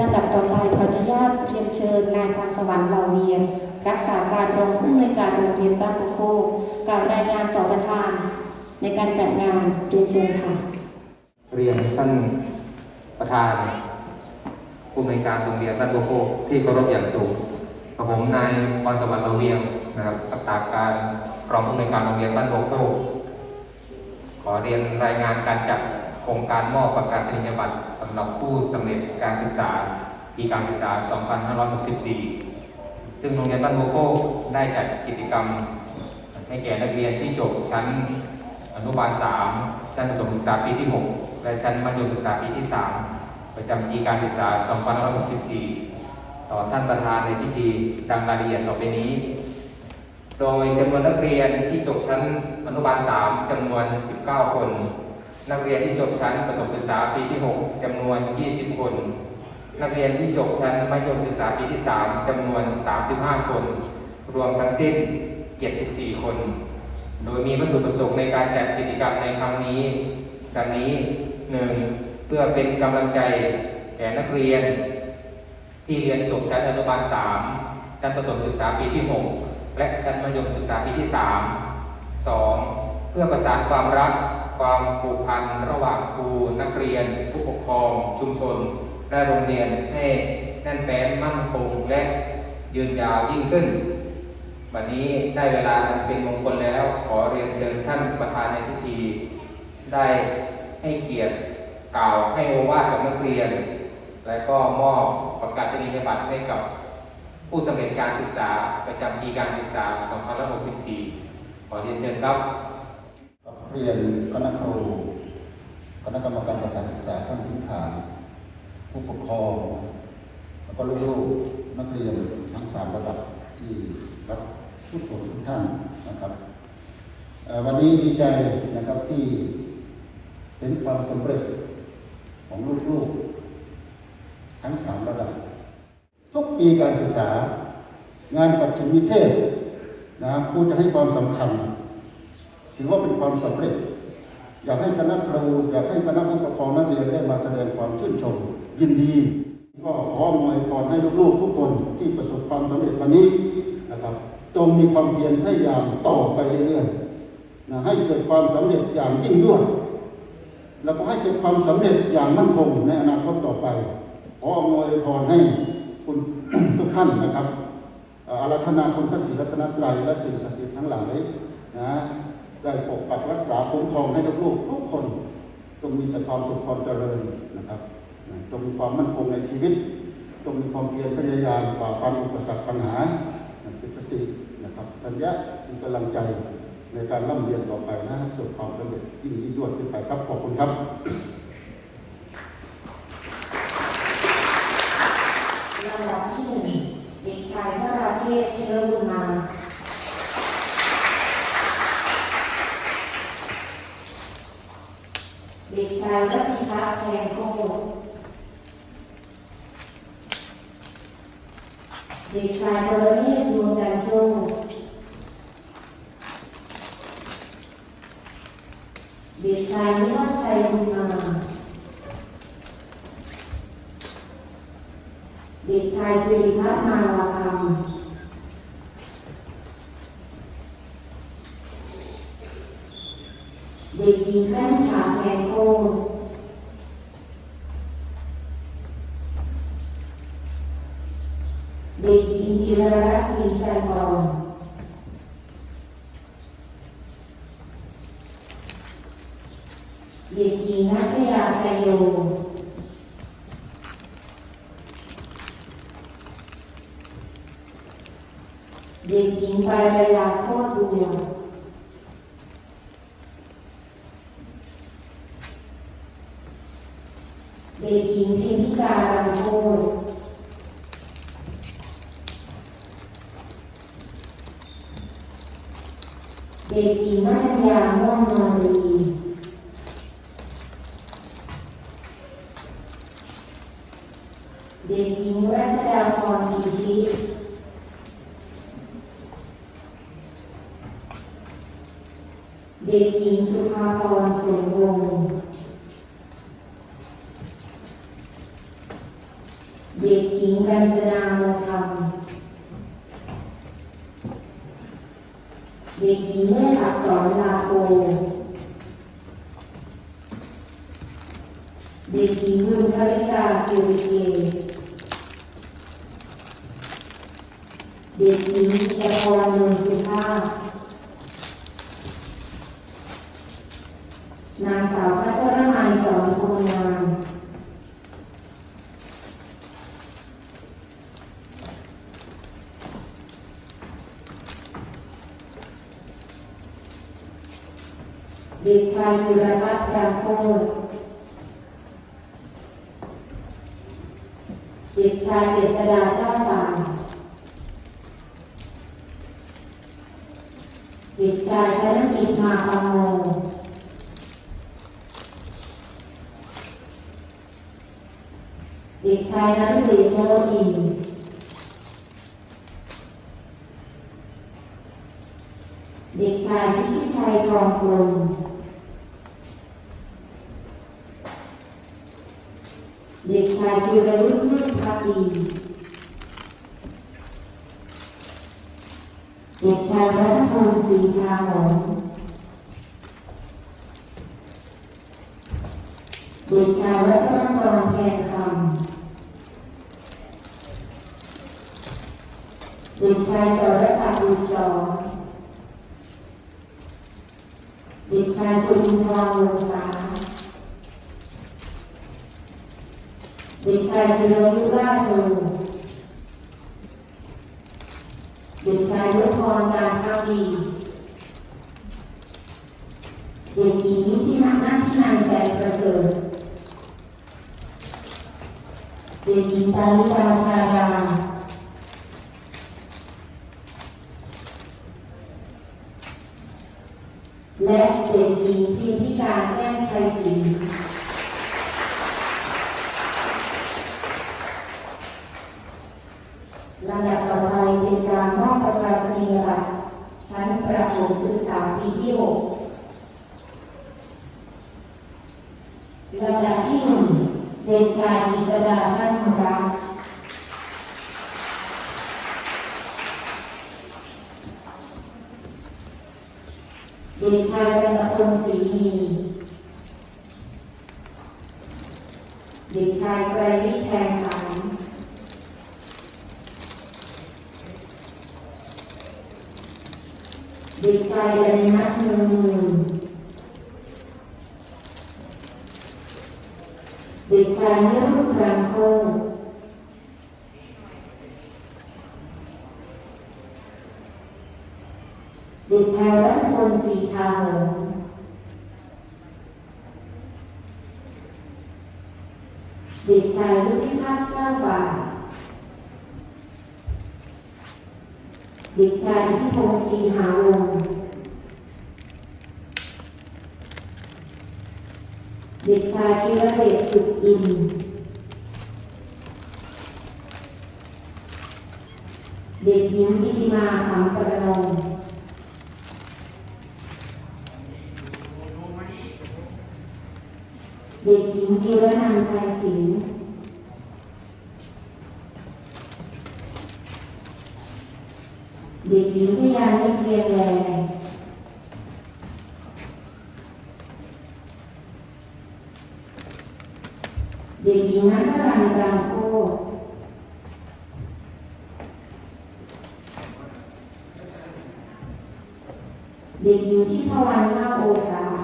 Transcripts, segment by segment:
ลำดับต่อไปขออนุญาตเรียนเชิญนายพรสวรรค์เหล่าเวียน รักษาการรองผู้อำนวยการโรงเรียนบ้านโคโคกล่าวรายงานต่อประธาน ในการจัดงานเรียนเชิญค่ะ เรียนท่านประธานผู้อำนวยการโรงเรียนบ้านโกโก้ที่เคารพอย่างสูงกับผมนายพรสวรรค์เราเวียงนะครับรักษาการรองผู้อำนวยการโรงเรียนบ้านโกโก้ขอเรียนรายงานการจัด โครงการมอบประกาศนียบัตรสำหรับผู้สำเร็จการศึกษาปีการศึกษา 2564 ซึ่งโรงเรียนบ้านโกโกได้จัดกิจกรรม ให้แก่นักเรียนที่จบชั้นอนุบาล 3 ชั้นประถมศึกษาปีที่ 6 และชั้นมัธยมศึกษาปีที่ 3 ประจำปีการศึกษา 2564 ต่อท่านประธานในพิธีดังรายละเอียดต่อไปนี้ โดยจำนวนนักเรียนที่จบชั้นอนุบาล 3จำนวน 19 คน นักเรียนที่จบชั้นประถมศึกษาปีที่ 6จำนวน 20 คน นักเรียนที่จบชั้นมัธยมศึกษาปีที่ 3จำนวน 35 คน รวมทั้งสิ้น 74 คน โดยมีวัตถุประสงค์ในการจัดกิจกรรมในครั้งนี้ ดังนี้ 1. เพื่อเป็นกำลังใจแก่นักเรียน ที่เรียนจบชั้นอนุบาล 3 ชั้นประถมศึกษาปีที่ 6 และชั้นมัธยมศึกษาปีที่ 3 2. เพื่อประสานความรัก ความผูกพันระหว่างครูนักเรียน ผู้ปกครองชุมชน และโรงเรียนให้แน่นแฟ้นมั่นคงและยืนยาวยิ่งขึ้น วันนี้ได้เวลาอันเป็นมงคลแล้วขอเรียนเชิญท่านประธานในพิธี ได้ให้เกียรติกล่าวให้โอวาทกับนักเรียน และก็มอบประกาศนียบัตรให้กับผู้สำเร็จการศึกษาประจำปีการศึกษา 2564 ขอเรียนเชิญครับ เรียนคณะครู คณะกรรมการจัดการศึกษาขั้นพื้นฐาน ผู้ปกครอง แล้วก็ลูกๆนักเรียนทั้งสามระดับที่รับผู้ชมทุกท่านนะครับ วันนี้ดีใจนะครับที่เห็นความสำเร็จของลูกๆ ทั้งสามระดับ ทุกปีการศึกษา งานปัจฉิมนิเทศนะครูจะให้ความสำคัญ ถือว่าเป็นความสำเร็จ อยากให้คณะครูอยากให้คณะผู้ปกครองนักเรียนได้มาแสดงความชื่นชม ยินดี ก็ขออวยพรให้ลูกๆทุกคนที่ประสบความสำเร็จวันนี้นะครับจงมีความเพียรพยายามต่อไปเรื่อยๆนะให้เกิดความสำเร็จอย่างยิ่งยวดแล้วก็ให้เกิดความสำเร็จอย่างมั่นคงในอนาคตต่อไปขออวยพรให้คุณทุกท่านนะครับเอ่ออารัธนาคุณพระศรีรัตนตรัยและสิ่งศักดิ์สิทธิ์ทั้งหลายนะ ได้ปกปักรักษาคุ้มครองให้ลูกทุกคนจงมีแต่ความสุขความเจริญนะครับนะจงมีความมั่นคงในชีวิตจงมีความเพียรพยายามฝ่าฟันอุปสรรคปัญหาเป็นสตินะครับสัญญามีกำลังใจในการร่ำเรียนต่อไปนะให้ประสบความสำเร็จยิ่งยิ่งยวดขึ้นไปครับขอบคุณครับลำดับที่หนึ่งเด็กชายพระราเชษฐ์เชื้อบุญมา เด็กชายรัตพิพัฒน์แทนโคตรเด็กชายบรเนตรดวงจันทร์โชค เด็กชายนิวัฒชัยบุญมาเด็กชายสิริพัฒน์มาวาคำเด็กหญิงแก้มขาแทนโคตรเด็กหญิงจิรรัตน์ศรีจันทร์ เด็กหญิงนัชยาชัยโยเด็กหญิงปารยาโคตรดวงเด็กหญิงเทมิกาลังโคตรเด็กหญิงนัทยาม่วงมาลีเด็กหญิงรัชดาพรกิติ เด็กหญิงสุภาพรสมวงเด็กหญิงรัญจนาโมธรรม เด็กหญิงเล่อักษรลาโกเด็กหญิงลุนทริกาสิริเกเด็กหญิงจิตรพรนนสุภาพ นางสาวพัชรนัยสอนพงงามเด็กชายจิรพัฒน์ดำโคตเด็กชายเจษดาเจ้าป่าเด็กชายธนกิจมาคำโม เด็กชายนฤเดชโมอินเด็กชายพิชิตชัยทองกลมเด็กชายธีรยุทธ์นุ่นพักดีเด็กชายรัฐพลศรีทาหงส์เด็กชายวัชรกรแทนคำ เด็กชายสรศักดิ์บุตรสอนเด็กชายสุรินทร์วงศาเด็กชายจิรยุราชโทเด็กชายวุฒิพรการพักดีเด็กหญิงนิธินันนัทินันแสงประเสริฐเด็กหญิงตาลิตาชาดา และเด็กหญิงพิมพิการแจ้ง ชัยศรีลำดับต่อไปเป็นการมอบประกาศนียบัตรชั้นประถมศึกษาปีที่6ลำดับที่หนึ่งเด็กชายอิสดาท่านรักเด็กชายรัตพงศ์ศรีมีเด็กชาย ไรวิทย์แทงสารเด็กชายเดนนัทเมืองมูลเด็กชายนิรุตรังโคเด็กชายรัชพลศรีทาหงส์ เด็กชายวุฒิพัฒน์เจ้าฝ่ายเด็กชายอิทธิพงศ์ศรีหาวงเด็กชายชิรเดชสุขอิน เด็กหญิงกิติมาขำประนง งจิรนันไทยศิลป์เด็กหญิงชยานิเพียงแลเด็กหญิงนัทรันต์รังโคเด็กหญิงชิพวรรณนาโอสา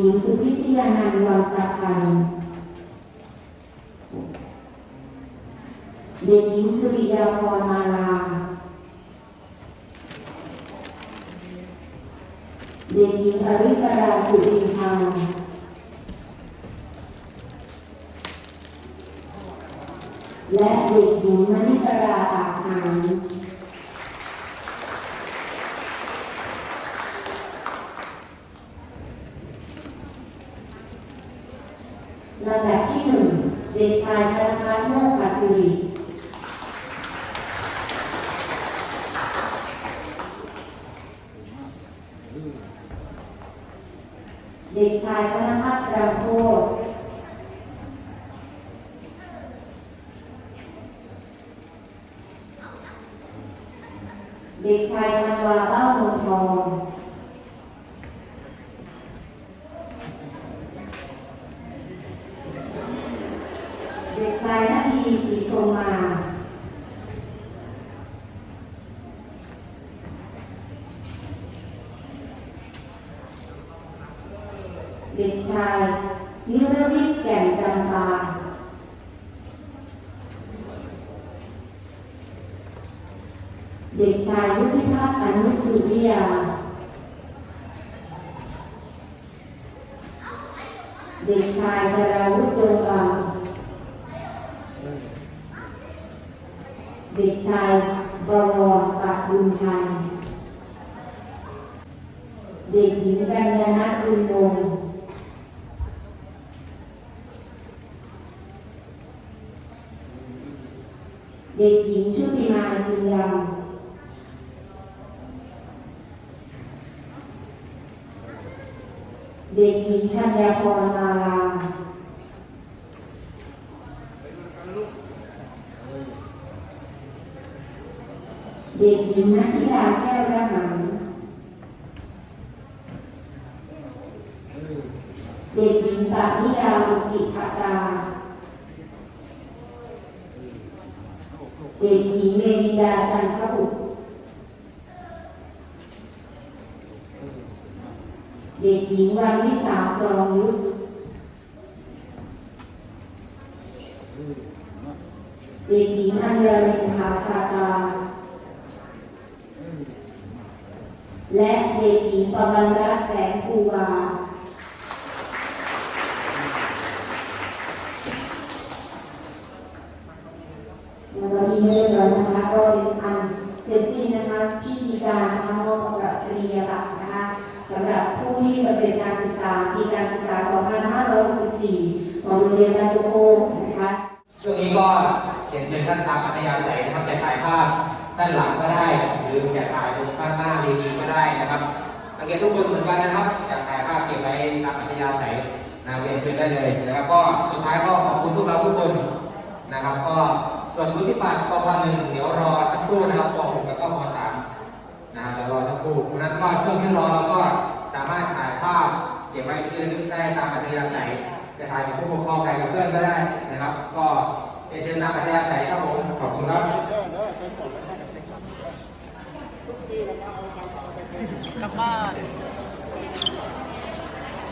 หญิงสุพิชยานันวังตะพันเด็กหญิงสุริยาพรมาลา เด็กหญิงอริสราสุรินทร์และเด็กหญิงมณิสราปากหาน ลำดับที่หนึ่งเด็กชายธนพัฒน์โมกขสิริเด็กชายธนพัฒน์รำโคเด็กชายธันวาเบ้าเมืองทอง เด็กชายนาทีศรีพรหมา เด็กชายนิรวิทย์แก่นจำปา เด็กชายวุฒิพัฒน์อนุสุริยา เด็กชายสราวุฒิดวงบางเด็กชายบวรปักบุญทัน เด็กหญิงกัญญาณบุญวงศ์เด็กหญิงชุติมายืนยาว เด็กหญิงชัญญาพรมาลาเด็กหญิงนัชชิดาแก้วระหันเด็กหญิงปานิดาอุติภตาเด็กหญิงเมริดาจันทบุตรเด็กห ญิงวันวิสากรองยุทธเด็กหญิงอัญญรินภาชาตา และเด็กหญิงปวันรัตน์แสงภูวา แล้วก็มีเรียบร้อยนะคะก็เป็นอันเสร็จสิ้นนะคะพิธีการนะคะมอบกับสรียบัตรนะคะสำหรับผู้ที่สำเร็จการศึก ษาปีการศึกษา 2564 ของโรงเรียนบ้านตุโคนะคะช่วงนี้ก็เรียนเชิญท่านตามอัธยาศัยนะครับจะถ่ายภาพด้านหลังก็ได้ หรือจะถ่ายตรงข้างหน้าเวทีก็ได้นะครับนักเรียนทุกคนเหมือนกันนะครับอยากถ่ายภาพเก็บไว้ตามอัธยาศัยนะเรียนเชิญได้เลยนะครับ ก็สุดท้ายก็ขอบคุณพวกเราทุกคนนะครับ ก็ส่วนวุฒิบัตรปปหนึ่งเดี๋ยวรอสักครู่นะครับปหกแล้วก็ปสามนะครับเดี๋ยวรอสักครู่เพราะฉะนั้นก็ช่วงที่รอเราก็สามารถถ่ายภาพ เก็บไว้ที่ระลึกได้ตามอัธยาศัยจะถ่ายกับผู้ปกครองถ่ายกับเพื่อนก็ได้นะครับ ก็เป็นเชิญตามอัธยาศัยครับผมขอบคุณครับกลับบ้าน